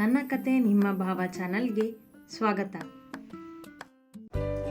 ನನ್ನ ಕತೆ ನಿಮ್ಮ ಭಾವ ಚಾನಲ್ಗೆ ಸ್ವಾಗತ.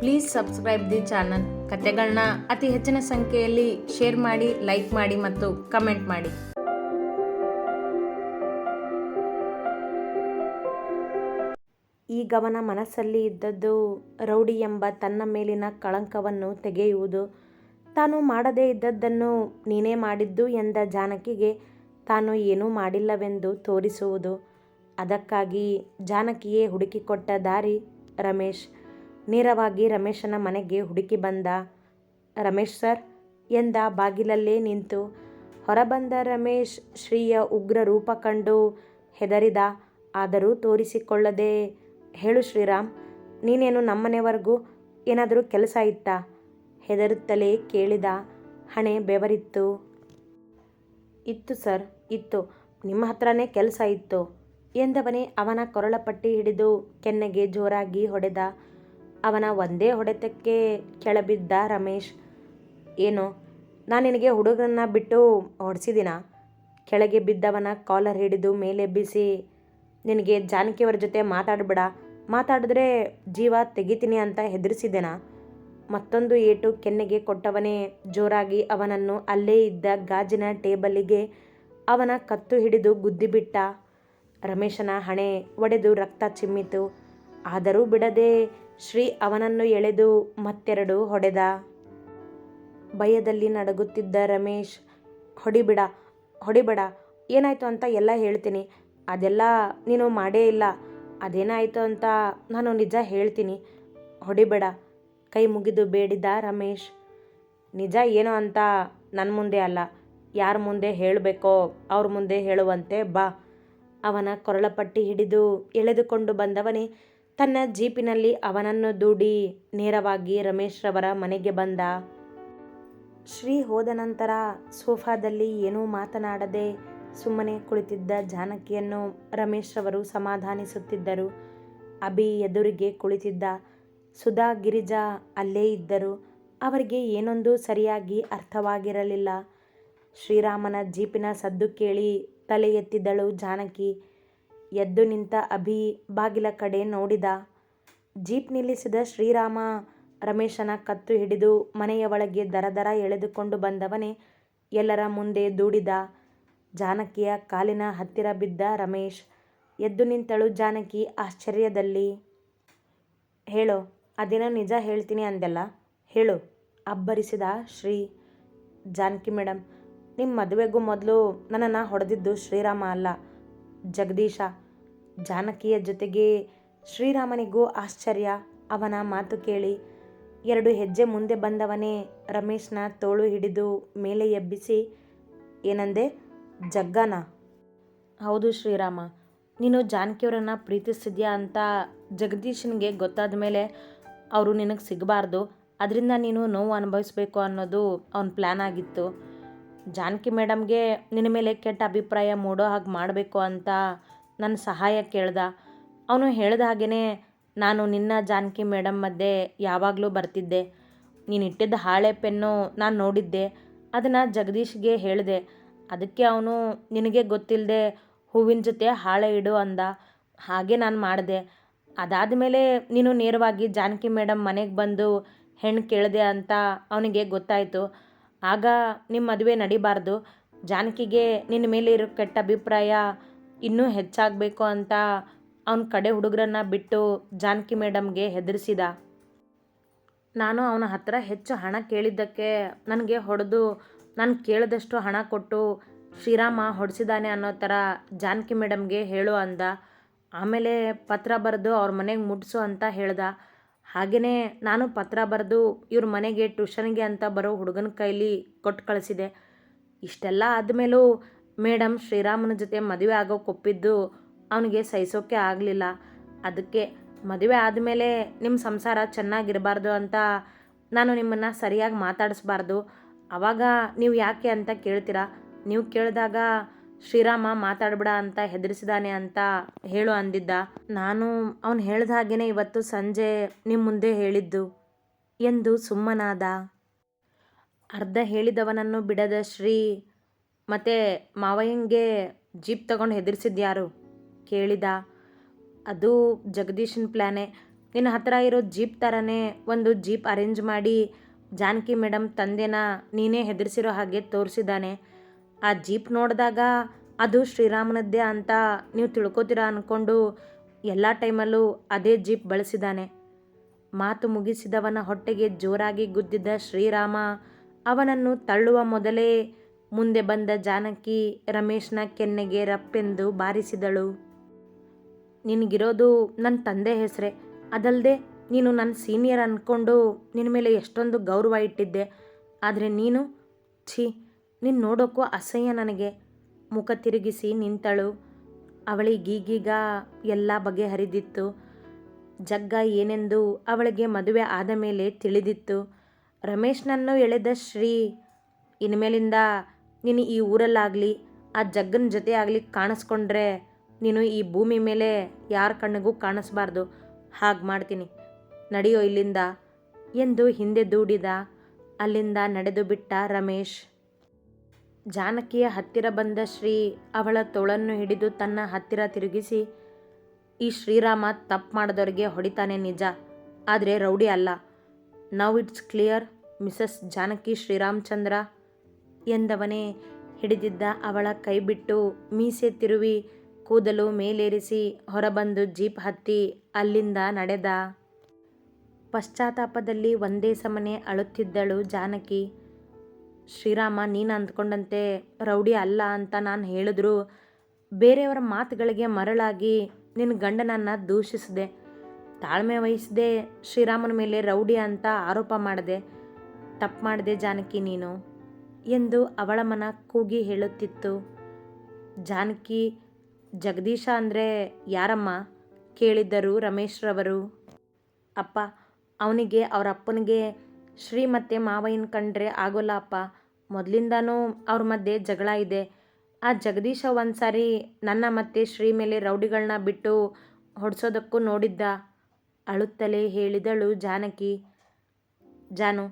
Please subscribe the channel. ಕತೆಗಳನ್ನ ಅತಿ ಹೆಚ್ಚಿನ ಸಂಖ್ಯೆಯಲ್ಲಿ ಶೇರ್ ಮಾಡಿ, ಲೈಕ್ ಮಾಡಿ ಮತ್ತು ಕಮೆಂಟ್ ಮಾಡಿ. ಈ ಗವನ ಮನಸ್ಸಲ್ಲಿ ಇದ್ದದ್ದು ರೌಡಿ ಎಂಬ ತನ್ನ ಮೇಲಿನ ಕಳಂಕವನ್ನು ತೆಗೆಯುವುದು. ತಾನು ಮಾಡದೇ ಇದ್ದದ್ದನ್ನು ನೀನೇ ಮಾಡಿದ್ದು ಎಂದ ಜಾನಕಿಗೆ ತಾನು ಏನೂ ಮಾಡಿಲ್ಲವೆಂದು ತೋರಿಸುವುದು. ಅದಕ್ಕಾಗಿ ಜಾನಕಿಯೇ ಹುಡುಕಿಕೊಟ್ಟ ದಾರಿ, ರಮೇಶ್. ನೇರವಾಗಿ ರಮೇಶನ ಮನೆಗೆ ಹುಡುಕಿ ಬಂದ ರಮೇಶ್ ಸರ್, ಎಂದ ಬಾಗಿಲಲ್ಲೇ ನಿಂತು ಹೊರಬಂದ ರಮೇಶ್ ಶ್ರೀಯ ಉಗ್ರ ರೂಪ ಕಂಡು ಹೆದರಿದ, ಆದರೂ ತೋರಿಸಿಕೊಳ್ಳದೆ, ಹೇಳು ಶ್ರೀರಾಮ್, ನೀನೇನು ನಮ್ಮನೆವರೆಗೂ ಏನಾದರೂ ಕೆಲಸ ಇತ್ತಾ? ಹೆದರುತ್ತಲೇ ಕೇಳಿದ ಹಣೆ ಬೆವರಿತ್ತು. ಇತ್ತು ಸರ್, ಇತ್ತು. ನಿಮ್ಮ ಹತ್ರನೇ ಕೆಲಸ ಇತ್ತು. ಎಂದವನೇ ಅವನ ಕೊರಳಪಟ್ಟಿ ಹಿಡಿದು ಕೆನ್ನೆಗೆ ಜೋರಾಗಿ ಹೊಡೆದ. ಅವನ ಒಂದೇ ಹೊಡೆತಕ್ಕೆ ಕೆಳಬಿದ್ದ ರಮೇಶ್, ಏನು, ನಾನು ನಿನಗೆ ಹುಡುಗನ ಬಿಟ್ಟು ಹೊಡೆಸಿದಿನ ಕೆಳಗೆ ಬಿದ್ದವನ ಕಾಲರ್ ಹಿಡಿದು ಮೇಲೆ ಬಿಸಿ, ನಿನಗೆ ಜಾನಕಿಯವರ ಜೊತೆ ಮಾತಾಡಬೇಡ. ಮಾತಾಡಿದ್ರೆ ಜೀವ ತೆಗಿತೀನಿ ಅಂತ ಹೆದರಿಸಿದೆನಾ ಮತ್ತೊಂದು ಏಟು ಕೆನ್ನೆಗೆ ಕೊಟ್ಟವನೇ ಜೋರಾಗಿ ಅವನನ್ನು ಅಲ್ಲೇ ಇದ್ದ ಗಾಜಿನ ಟೇಬಲಿಗೆ ಅವನ ಕತ್ತು ಹಿಡಿದು ಗುದ್ದಿಬಿಟ್ಟ ರಮೇಶನ ಹಣೆ ಒಡೆದು ರಕ್ತ ಚಿಮ್ಮಿತು. ಆದರೂ ಬಿಡದೆ ಶ್ರೀ ಅವನನ್ನು ಎಳೆದು ಮತ್ತೆರಡು ಹೊಡೆದ. ಭಯದಲ್ಲಿ ನಡುಗುತ್ತಿದ್ದ ರಮೇಶ್, ಹೊಡಿಬಿಡ, ಹೊಡಿಬೇಡ, ಏನಾಯಿತು ಅಂತ ಎಲ್ಲ ಹೇಳ್ತೀನಿ. ಅದೆಲ್ಲ ನೀನು ಮಾಡೇ ಇಲ್ಲ. ಅದೇನಾಯಿತು ಅಂತ ನಾನು ನಿಜ ಹೇಳ್ತೀನಿ. ಹೊಡಿಬೇಡ, ಕೈ ಮುಗಿದು ಬೇಡಿದ ರಮೇಶ್. ನಿಜ ಏನು ಅಂತ ನನ್ನ ಮುಂದೆ ಅಲ್ಲ. ಯಾರ ಮುಂದೆ ಹೇಳಬೇಕೋ ಅವ್ರ ಮುಂದೆ ಹೇಳುವಂತೆ ಬಾ. ಅವನ ಕೊರಳಪಟ್ಟಿ ಹಿಡಿದು ಎಳೆದುಕೊಂಡು ಬಂದವನೇ ತನ್ನ ಜೀಪಿನಲ್ಲಿ ಅವನನ್ನು ದೂಡಿ ನೇರವಾಗಿ ರಮೇಶ್ರವರ ಮನೆಗೆ ಬಂದ. ಶ್ರೀ ಹೋದ ನಂತರ ಸೋಫಾದಲ್ಲಿ ಏನೂ ಮಾತನಾಡದೆ ಸುಮ್ಮನೆ ಕುಳಿತಿದ್ದ ಜಾನಕಿಯನ್ನು ರಮೇಶ್ರವರು ಸಮಾಧಾನಿಸುತ್ತಿದ್ದರು. ಅಭಿ ಎದುರಿಗೆ ಕುಳಿತಿದ್ದ. ಸುಧಾ, ಗಿರಿಜಾ ಅಲ್ಲೇ ಇದ್ದರು. ಅವರಿಗೆ ಏನೊಂದು ಸರಿಯಾಗಿ ಅರ್ಥವಾಗಿರಲಿಲ್ಲ. ಶ್ರೀರಾಮನ ಜೀಪಿನ ಸದ್ದು ಕೇಳಿ ತಲೆ ಎತ್ತಿದಳು ಜಾನಕಿ. ಎದ್ದು ನಿಂತ ಅಭಿ ಬಾಗಿಲ ಕಡೆ ನೋಡಿದ. ಜೀಪ್ ನಿಲ್ಲಿಸಿದ ಶ್ರೀರಾಮ ರಮೇಶನ ಕತ್ತು ಹಿಡಿದು ಮನೆಯ ಒಳಗೆ ದರದರ ಎಳೆದುಕೊಂಡು ಬಂದವನೇ ಎಲ್ಲರ ಮುಂದೆ ದೂಡಿದ. ಜಾನಕಿಯ ಕಾಲಿನ ಹತ್ತಿರ ಬಿದ್ದ ರಮೇಶ್, ಎದ್ದು ನಿಂತಳು ಜಾನಕಿ ಆಶ್ಚರ್ಯದಲ್ಲಿ. ಹೇಳು, ಅದೇನೋ ನಿಜ ಹೇಳ್ತೀನಿ ಅಂದೆಲ್ಲ? ಹೇಳು, ಅಬ್ಬರಿಸಿದ ಶ್ರೀ ಜಾನಕಿ ಮೇಡಮ್ ನಿಮ್ಮ ಮದುವೆಗೂ ಮೊದಲು ನನ್ನನ್ನು ಹೊಡೆದಿದ್ದು ಶ್ರೀರಾಮ ಅಲ್ಲ. ಜಗದೀಶ. ಜಾನಕಿಯ ಜೊತೆಗೆ ಶ್ರೀರಾಮನಿಗೂ ಆಶ್ಚರ್ಯ. ಅವನ ಮಾತು ಕೇಳಿ ಎರಡು ಹೆಜ್ಜೆ ಮುಂದೆ ಬಂದವನೇ ರಮೇಶ್ನ ತೋಳು ಹಿಡಿದು ಮೇಲೆ ಎಬ್ಬಿಸಿ, ಏನಂದೆ? ಜಗ್ಗನ? ಹೌದು ಶ್ರೀರಾಮ. ನೀನು ಜಾನಕಿಯವರನ್ನು ಪ್ರೀತಿಸಿದ್ಯಾ ಅಂತ ಜಗದೀಶನಿಗೆ ಗೊತ್ತಾದ ಮೇಲೆ ಅವರು ನಿನಗೆ ಸಿಗಬಾರ್ದು. ಅದರಿಂದ ನೀನು ನೋವು ಅನುಭವಿಸ್ಬೇಕು ಅನ್ನೋದು ಅವನ ಪ್ಲ್ಯಾನ್ ಆಗಿತ್ತು. ಜಾನಕಿ ಮೇಡಮ್ಗೆ ನಿನ್ನ ಮೇಲೆ ಕೆಟ್ಟ ಅಭಿಪ್ರಾಯ ಮೂಡೋ ಹಾಗೆ ಮಾಡಬೇಕು ಅಂತ ನನ್ನ ಸಹಾಯ ಕೇಳ್ದ. ಅವನು ಹೇಳ್ದ ಹಾಗೇ ನಾನು ನಿನ್ನ ಜಾನಕಿ ಮೇಡಮ್ ಮಧ್ಯೆ ಯಾವಾಗಲೂ ಬರ್ತಿದ್ದೆ. ನೀನು ಇಟ್ಟಿದ್ದ ಹಾಳೆ ಪೆನ್ನು ನಾನು ನೋಡಿದ್ದೆ. ಅದನ್ನು ಜಗದೀಶ್ಗೆ ಹೇಳಿದೆ. ಅದಕ್ಕೆ ಅವನು, ನಿನಗೆ ಗೊತ್ತಿಲ್ಲದೆ ಹೂವಿನ ಜೊತೆ ಹಾಳೆ ಇಡು ಅಂದ. ಹಾಗೆ ನಾನು ಮಾಡಿದೆ. ಅದಾದ ಮೇಲೆ ನೀನು ನೇರವಾಗಿ ಜಾನಕಿ ಮೇಡಮ್ ಮನೆಗೆ ಬಂದು ಹೆಣ್ಣು ಕೇಳಿದೆ ಅಂತ ಅವನಿಗೆ ಗೊತ್ತಾಯಿತು. ಆಗ ನಿಮ್ಮ ಮದುವೆ ನಡಿಬಾರ್ದು. ಜಾನಕಿಗೆ ನಿನ್ನ ಮೇಲೆ ಇರೋ ಕೆಟ್ಟ ಅಭಿಪ್ರಾಯ ಇನ್ನೂ ಹೆಚ್ಚಾಗಬೇಕು ಅಂತ ಅವನ ಕಡೆ ಹುಡುಗರನ್ನ ಬಿಟ್ಟು ಜಾನಕಿ ಮೇಡಮ್ಗೆ ಹೆದರಿಸಿದ. ನಾನು ಅವನ ಹತ್ರ ಹೆಚ್ಚು ಹಣ ಕೇಳಿದ್ದಕ್ಕೆ ನನಗೆ ಹೊಡೆದು ನಾನು ಕೇಳಿದಷ್ಟು ಹಣ ಕೊಟ್ಟು ಶ್ರೀರಾಮ ಹೊಡೆಸಿದ್ದಾನೆ ಅನ್ನೋ ಥರ ಜಾನಕಿ ಮೇಡಮ್ಗೆ ಹೇಳು ಅಂದ. ಆಮೇಲೆ ಪತ್ರ ಬರೆದು ಅವ್ರ ಮನೆಗೆ ಮುಟ್ಟಿಸು ಅಂತ ಹೇಳ್ದ. ಹಾಗೆಯೇ ನಾನು ಪತ್ರ ಬರೆದು ಇವ್ರ ಮನೆಗೆ ಟ್ಯೂಷನ್ಗೆ ಅಂತ ಬರೋ ಹುಡುಗನ ಕೈಲಿ ಕೊಟ್ಟು ಕಳಿಸಿದೆ. ಇಷ್ಟೆಲ್ಲ ಆದಮೇಲೂ ಮೇಡಮ್ ಶ್ರೀರಾಮನ ಜೊತೆ ಮದುವೆ ಆಗೋಕೆ ಒಪ್ಪಿದ್ದು ಅವನಿಗೆ ಸಹಿಸೋಕೆ ಆಗಲಿಲ್ಲ. ಅದಕ್ಕೆ ಮದುವೆ ಆದಮೇಲೆ ನಿಮ್ಮ ಸಂಸಾರ ಚೆನ್ನಾಗಿರಬಾರ್ದು ಅಂತ ನಾನು ನಿಮ್ಮನ್ನು ಸರಿಯಾಗಿ ಮಾತಾಡಿಸ್ಬಾರ್ದು. ಆವಾಗ ನೀವು ಯಾಕೆ ಅಂತ ಕೇಳ್ತೀರಾ? ನೀವು ಕೇಳಿದಾಗ ಶ್ರೀರಾಮ ಮಾತಾಡ್ಬಿಡ ಅಂತ ಹೆದರಿಸಿದಾನೆ ಅಂತ ಹೇಳು ಅಂದಿದ್ದ. ನಾನು ಅವನು ಹೇಳ್ದ ಹಾಗೇನೆ ಇವತ್ತು ಸಂಜೆ ನಿಮ್ಮ ಮುಂದೆ ಹೇಳಿದ್ದು ಎಂದು ಸುಮ್ಮನಾದ. ಅರ್ಧ ಹೇಳಿದವನನ್ನು ಬಿಡದ ಶ್ರೀ, ಮತ್ತೆ ಮಾವಯ್ಯಂಗೆ ಜೀಪ್ ತಗೊಂಡು ಹೆದರಿಸಿದ್ಯಾರು ಕೇಳಿದ. ಅದು ಜಗದೀಶನ ಪ್ಲ್ಯಾನೇ ನಿನ್ನ ಹತ್ರ ಇರೋ ಜೀಪ್ ಥರನೇ ಒಂದು ಜೀಪ್ ಅರೇಂಜ್ ಮಾಡಿ ಜಾನಕಿ ಮೇಡಮ್ ತಂದೆನ ನೀನೇ ಹೆದರಿಸಿರೋ ಹಾಗೆ ತೋರಿಸಿದ್ದಾನೆ ಆ ಜೀಪ್ ನೋಡಿದಾಗ ಅದು ಶ್ರೀರಾಮನದ್ದೇ ಅಂತ ನೀವು ತಿಳ್ಕೊತೀರ ಅಂದ್ಕೊಂಡು ಎಲ್ಲ ಟೈಮಲ್ಲೂ ಅದೇ ಜೀಪ್ ಬಳಸಿದಾನೆ. ಮಾತು ಮುಗಿಸಿದವನ ಹೊಟ್ಟೆಗೆ ಜೋರಾಗಿ ಗುದ್ದಿದ್ದ ಶ್ರೀರಾಮ ಅವನನ್ನು ತಳ್ಳುವ ಮೊದಲೇ ಮುಂದೆ ಬಂದ ಜಾನಕಿ ರಮೇಶ್ನ ಕೆನ್ನೆಗೆ ರಪ್ಪೆಂದು ಬಾರಿಸಿದಳು. ನಿನಗಿರೋದು ನನ್ನ ತಂದೆ ಹೆಸರೇ. ಅದಲ್ಲದೆ ನೀನು ನನ್ನ ಸೀನಿಯರ್ ಅಂದ್ಕೊಂಡು ನಿನ್ನ ಮೇಲೆ ಎಷ್ಟೊಂದು ಗೌರವ ಇಟ್ಟಿದ್ದೆ. ಆದರೆ ನೀನು ಛೀ ನೀನು ನೋಡೋಕ್ಕೂ ಅಸಹ್ಯ ನನಗೆ. ಮುಖ ತಿರುಗಿಸಿ ನಿಂತಳು. ಅವಳಿಗೀಗೀಗ ಎಲ್ಲ ಬಗೆಹರಿದಿತ್ತು. ಜಗ್ಗ ಏನೆಂದು ಅವಳಿಗೆ ಮದುವೆ ಆದ ಮೇಲೆ ತಿಳಿದಿತ್ತು. ರಮೇಶ್ನನ್ನು ಎಳೆದ ಶ್ರೀ, ಇನ್ಮೇಲಿಂದ ನೀನು ಈ ಊರಲ್ಲಾಗಲಿ, ಆ ಜಗ್ಗನ ಜೊತೆ ಆಗಲಿ ಕಾಣಿಸ್ಕೊಂಡ್ರೆ ನೀನು ಈ ಭೂಮಿ ಮೇಲೆ ಯಾರ ಕಣ್ಣಿಗೂ ಕಾಣಿಸ್ಬಾರ್ದು. ಹಾಗೆ ಮಾಡ್ತೀನಿ. ನಡೆಯೋ ಇಲ್ಲಿಂದ. ಎಂದು ಹಿಂದೆ ದೂಡಿದ. ಅಲ್ಲಿಂದ ನಡೆದು ಬಿಟ್ಟ ರಮೇಶ್ ಜಾನಕಿಯ ಹತ್ತಿರ ಬಂದ ಶ್ರೀ ಅವಳ ತೋಳನ್ನು ಹಿಡಿದು ತನ್ನ ಹತ್ತಿರ ತಿರುಗಿಸಿ, ಈ ಶ್ರೀರಾಮ ತಪ್ಪು ಮಾಡಿದವರಿಗೆ ಹೊಡಿತಾನೆ ನಿಜ. ಆದರೆ ರೌಡಿ ಅಲ್ಲ. Now it's clear Mrs Janaki Sriramachandra ಎಂದವನೇ ಹಿಡಿದಿದ್ದ ಅವಳ ಕೈ ಬಿಟ್ಟು ಮೀಸೆ ತಿರುವಿ ಕೂದಲು ಮೇಲೇರಿಸಿ ಹೊರಬಂದು ಜೀಪ್ ಹತ್ತಿ ಅಲ್ಲಿಂದ ನಡೆದ. ಪಶ್ಚಾತ್ತಾಪದಲ್ಲಿ ಒಂದೇ ಸಮನೆ ಅಳುತ್ತಿದ್ದಳು ಜಾನಕಿ. ಶ್ರೀರಾಮ, ನೀನು ಅಂದ್ಕೊಂಡಂತೆ ರೌಡಿ ಅಲ್ಲ ಅಂತ ನಾನು ಹೇಳಿದ್ರು. ಬೇರೆಯವರ ಮಾತುಗಳಿಗೆ ಮರಳಾಗಿ ನಿನ್ನ ಗಂಡನನ್ನು ದೂಷಿಸಿದೆ. ತಾಳ್ಮೆ ವಹಿಸದೆ ಶ್ರೀರಾಮನ ಮೇಲೆ ರೌಡಿ ಅಂತ ಆರೋಪ ಮಾಡಿದೆ. ತಪ್ಪು ಮಾಡಿದೆ ಜಾನಕಿ ನೀನು ಎಂದು ಅವಳ ಮನ ಕೂಗಿ ಹೇಳುತ್ತಿತ್ತು. ಜಾನಕಿ, ಜಗದೀಶ ಅಂದರೆ ಯಾರಮ್ಮ? ಕೇಳಿದ್ದರು ರಮೇಶ್ರವರು. ಅಪ್ಪ, ಅವನಿಗೆ, ಅವರ ಅಪ್ಪನಿಗೆ ಶ್ರೀ ಮತ್ತು ಮಾವಯ್ಯನ ಕಂಡ್ರೆ ಆಗೋಲ್ಲ ಅಪ್ಪ. ಮೊದಲಿಂದನೂ ಅವ್ರ ಮಧ್ಯೆ ಜಗಳ ಇದೆ. ಆ ಜಗದೀಶ ಒಂದು ಸಾರಿ ನನ್ನ ಮತ್ತೆ ಶ್ರೀ ಮೇಲೆ ರೌಡಿಗಳನ್ನ ಬಿಟ್ಟು ಹೊಡ್ಸೋದಕ್ಕೂ ನೋಡಿದ್ದ. ಅಳುತ್ತಲೇ ಹೇಳಿದಳು ಜಾನಕಿ. ಜಾನು,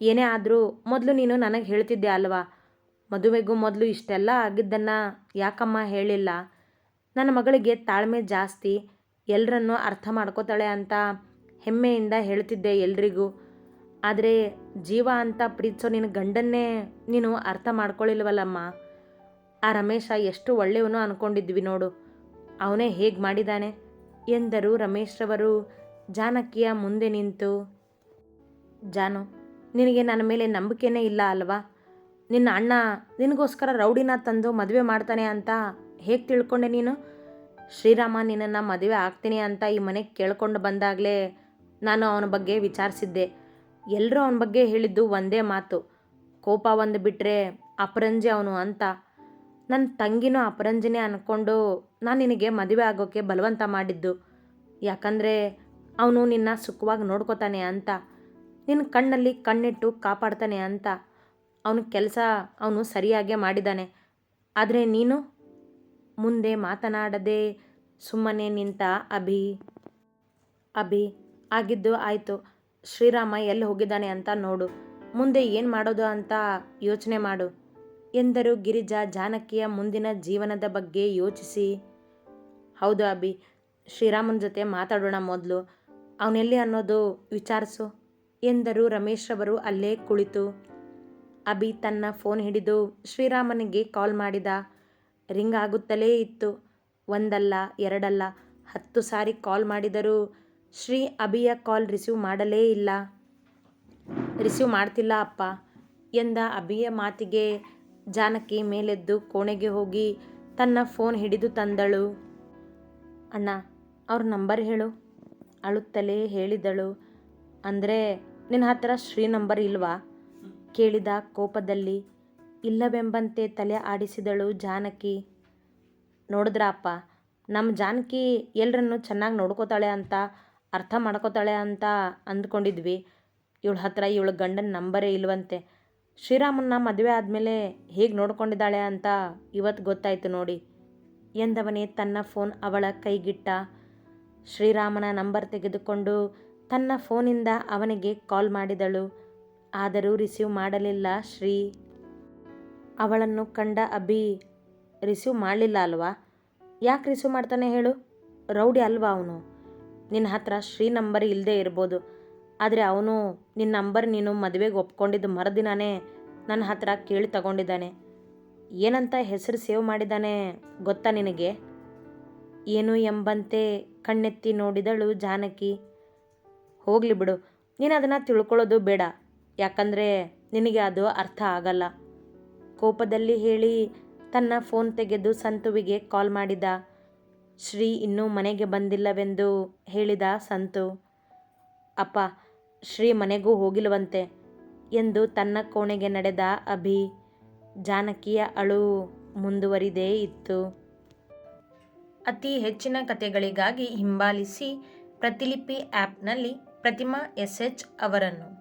ಏನೇ ಆದರೂ ಮೊದಲು ನೀನು ನನಗೆ ಹೇಳ್ತಿದ್ದೆ ಅಲ್ವಾ? ಮದುವೆಗೂ ಮೊದಲು ಇಷ್ಟೆಲ್ಲ ಆಗಿದ್ದನ್ನು ಯಾಕಮ್ಮ ಹೇಳಿಲ್ಲ? ನನ್ನ ಮಗಳಿಗೆ ತಾಳ್ಮೆ ಜಾಸ್ತಿ. ಎಲ್ಲರನ್ನೂ ಅರ್ಥ ಮಾಡ್ಕೋತಾಳೆ ಅಂತ ಹೆಮ್ಮೆಯಿಂದ ಹೇಳ್ತಿದ್ದೆ ಎಲ್ರಿಗೂ. ಆದರೆ ಜೀವ ಅಂತ ಪ್ರೀತಿಸೋ ನಿನ್ನ ಗಂಡನ್ನೇ ನೀನು ಅರ್ಥ ಮಾಡ್ಕೊಳ್ಳಿಲ್ವಲ್ಲಮ್ಮ ಆ ರಮೇಶ ಎಷ್ಟು ಒಳ್ಳೆಯವನು ಅಂದ್ಕೊಂಡಿದ್ವಿ ನೋಡು. ಅವನೇ ಹೇಗೆ ಮಾಡಿದ್ದಾನೆ ಎಂದರು ರಮೇಶ್ರವರು. ಜಾನಕಿಯ ಮುಂದೆ ನಿಂತು, ಜಾನು, ನಿನಗೆ ನನ್ನ ಮೇಲೆ ನಂಬಿಕೆನೇ ಇಲ್ಲ ಅಲ್ವಾ? ನಿನ್ನ ಅಣ್ಣ ನಿನಗೋಸ್ಕರ ರೌಡಿನ ತಂದು ಮದುವೆ ಮಾಡ್ತಾನೆ ಅಂತ ಹೇಗೆ ತಿಳ್ಕೊಂಡೆ ನೀನು? ಶ್ರೀರಾಮ ನಿನ್ನನ್ನು ಮದುವೆ ಆಗ್ತೀನಿ ಅಂತ ಈ ಮನೆಗೆ ಕೇಳ್ಕೊಂಡು ಬಂದಾಗಲೇ ನಾನು ಅವನ ಬಗ್ಗೆ ವಿಚಾರಿಸಿದ್ದೆ. ಎಲ್ಲರೂ ಅವನ ಬಗ್ಗೆ ಹೇಳಿದ್ದು ಒಂದೇ ಮಾತು. ಕೋಪ ಒಂದು ಬಿಟ್ಟರೆ ಅಪರಂಜಿ ಅವನು ಅಂತ. ನನ್ನ ತಂಗಿನೂ ಅಪರಂಜಿನೇ ಅಂದ್ಕೊಂಡು ನಾನು ನಿನಗೆ ಮದುವೆ ಆಗೋಕ್ಕೆ ಬಲವಂತ ಮಾಡಿದ್ದು. ಯಾಕಂದರೆ ಅವನು ನಿನ್ನ ಸುಖವಾಗಿ ನೋಡ್ಕೋತಾನೆ ಅಂತ. ನಿನ್ನ ಕಣ್ಣಲ್ಲಿ ಕಣ್ಣಿಟ್ಟು ಕಾಪಾಡ್ತಾನೆ ಅಂತ. ಅವನ ಕೆಲಸ ಅವನು ಸರಿಯಾಗೇ ಮಾಡಿದ್ದಾನೆ ಆದರೆ ನೀನು? ಮುಂದೆ ಮಾತನಾಡದೆ ಸುಮ್ಮನೆ ನಿಂತ ಅಭಿ. ಅಭಿ, ಆಗಿದ್ದು ಆಯಿತು. ಶ್ರೀರಾಮ ಎಲ್ಲಿ ಹೋಗಿದ್ದಾನೆ ಅಂತ ನೋಡು. ಮುಂದೆ ಏನು ಮಾಡೋದು ಅಂತ ಯೋಚನೆ ಮಾಡು. ಎಂದರು ಗಿರಿಜಾ ಜಾನಕಿಯ ಮುಂದಿನ ಜೀವನದ ಬಗ್ಗೆ ಯೋಚಿಸಿ. ಹೌದು ಅಭಿ, ಶ್ರೀರಾಮನ ಜೊತೆ ಮಾತಾಡೋಣ ಮೊದಲು. ಅವನೆಲ್ಲಿ ಅನ್ನೋದು ವಿಚಾರಿಸು ಎಂದರು ರಮೇಶ್ರವರು ಅಲ್ಲೇ ಕುಳಿತು. ಅಭಿ ತನ್ನ ಫೋನ್ ಹಿಡಿದು ಶ್ರೀರಾಮನಿಗೆ ಕಾಲ್ ಮಾಡಿದ. ರಿಂಗ್ ಆಗುತ್ತಲೇ ಇತ್ತು. ಒಂದಲ್ಲ, ಎರಡಲ್ಲ, ಹತ್ತು ಸಾರಿ ಕಾಲ್ ಮಾಡಿದರೂ ಶ್ರೀ ಅಭಿಯ ಕಾಲ್ ರಿಸೀವ್ ಮಾಡಲೇ ಇಲ್ಲ. ರಿಸೀವ್ ಮಾಡ್ತಿಲ್ಲ ಅಪ್ಪ ಎಂದ ಅಭಿಯ ಮಾತಿಗೆ ಜಾನಕಿ ಮೇಲೆದ್ದು ಕೋಣೆಗೆ ಹೋಗಿ ತನ್ನ ಫೋನ್ ಹಿಡಿದು ತಂದಳು. ಅಣ್ಣ, ಅವ್ರ ನಂಬರ್ ಹೇಳು. ಅಳುತ್ತಲೇ ಹೇಳಿದಳು. ಅಂದರೆ, ನಿನ್ನ ಹತ್ರ ಶ್ರೀ ನಂಬರ್ ಇಲ್ವಾ? ಕೇಳಿದ ಕೋಪದಲ್ಲಿ. ಇಲ್ಲವೆಂಬಂತೆ ತಲೆ ಆಡಿಸಿದಳು ಜಾನಕಿ. ನೋಡಿದ್ರಾ ಅಪ್ಪ ನಮ್ಮ ಜಾನಕಿ ಎಲ್ಲರನ್ನು ಚೆನ್ನಾಗಿ ನೋಡ್ಕೋತಾಳೆ ಅಂತ ಅರ್ಥ ಮಾಡ್ಕೋತಾಳೆ ಅಂತ ಅಂದ್ಕೊಂಡಿದ್ವಿ. ಇವಳ ಹತ್ರ ಇವಳ ಗಂಡನ ನಂಬರೇ ಇಲ್ವಂತೆ. ಶ್ರೀರಾಮನ್ನ ಮದುವೆ ಆದಮೇಲೆ ಹೇಗೆ ನೋಡ್ಕೊಂಡಿದ್ದಾಳೆ ಅಂತ ಇವತ್ತು ಗೊತ್ತಾಯಿತು ನೋಡಿ. ಎಂದವನೇ ತನ್ನ ಫೋನ್ ಅವಳ ಕೈಗಿಟ್ಟ ಶ್ರೀರಾಮನ ನಂಬರ್ ತೆಗೆದುಕೊಂಡು ತನ್ನ ಫೋನಿಂದ ಅವನಿಗೆ ಕಾಲ್ ಮಾಡಿದಳು. ಆದರೂ ರಿಸೀವ್ ಮಾಡಲಿಲ್ಲ ಶ್ರೀ. ಅವಳನ್ನು ಕಂಡ ಅಭಿ, ರಿಸೀವ್ ಮಾಡಲಿಲ್ಲ ಅಲ್ವಾ? ಯಾಕೆ ರಿಸೀವ್ ಮಾಡ್ತಾನೆ ಹೇಳು? ರೌಡಿ ಅಲ್ವಾ ಅವನು? ನಿನ್ನ ಹತ್ರ ಶ್ರೀ ನಂಬರ್ ಇಲ್ಲದೆ ಇರ್ಬೋದು. ಆದರೆ ಅವನು ನಿನ್ನ ನಂಬರ್ ನೀನು ಮದುವೆಗೆ ಒಪ್ಕೊಂಡಿದ್ದು ಮರುದಿನಾನೇ ನನ್ನ ಹತ್ರ ಕೇಳಿ ತಗೊಂಡಿದ್ದಾನೆ. ಏನಂತ ಹೆಸರು ಸೇವ್ ಮಾಡಿದ್ದಾನೆ ಗೊತ್ತಾ ನಿನಗೆ? ಏನು ಎಂಬಂತೆ ಕಣ್ಣೆತ್ತಿ ನೋಡಿದಳು ಜಾನಕಿ. ಹೋಗಲಿ ಬಿಡು, ನೀನು ಅದನ್ನು ತಿಳ್ಕೊಳ್ಳೋದು ಬೇಡ. ಯಾಕಂದರೆ ನಿನಗೆ ಅದು ಅರ್ಥ ಆಗಲ್ಲ. ಕೋಪದಲ್ಲಿ ಹೇಳಿ ತನ್ನ ಫೋನ್ ತೆಗೆದು ಸಂತುವಿಗೆ ಕಾಲ್ ಮಾಡಿದ. ಶ್ರೀ ಇನ್ನೂ ಮನೆಗೆ ಬಂದಿಲ್ಲವೆಂದು ಹೇಳಿದ ಸಂತು. ಅಪ್ಪ, ಶ್ರೀ ಮನೆಗೂ ಹೋಗಿಲ್ವಂತೆ ಎಂದು ತನ್ನ ಕೋಣೆಗೆ ನಡೆದ ಅಭಿ ಜಾನಕಿಯ ಅಳು ಮುಂದುವರಿದೇ ಇತ್ತು. ಅತಿ ಹೆಚ್ಚಿನ ಕಥೆಗಳಿಗಾಗಿ ಹಿಂಬಾಲಿಸಿ ಪ್ರತಿಲಿಪಿ ಆ್ಯಪ್ನಲ್ಲಿ ಪ್ರತಿಮಾ ಎಸ್ ಎಚ್ ಅವರನ್ನು.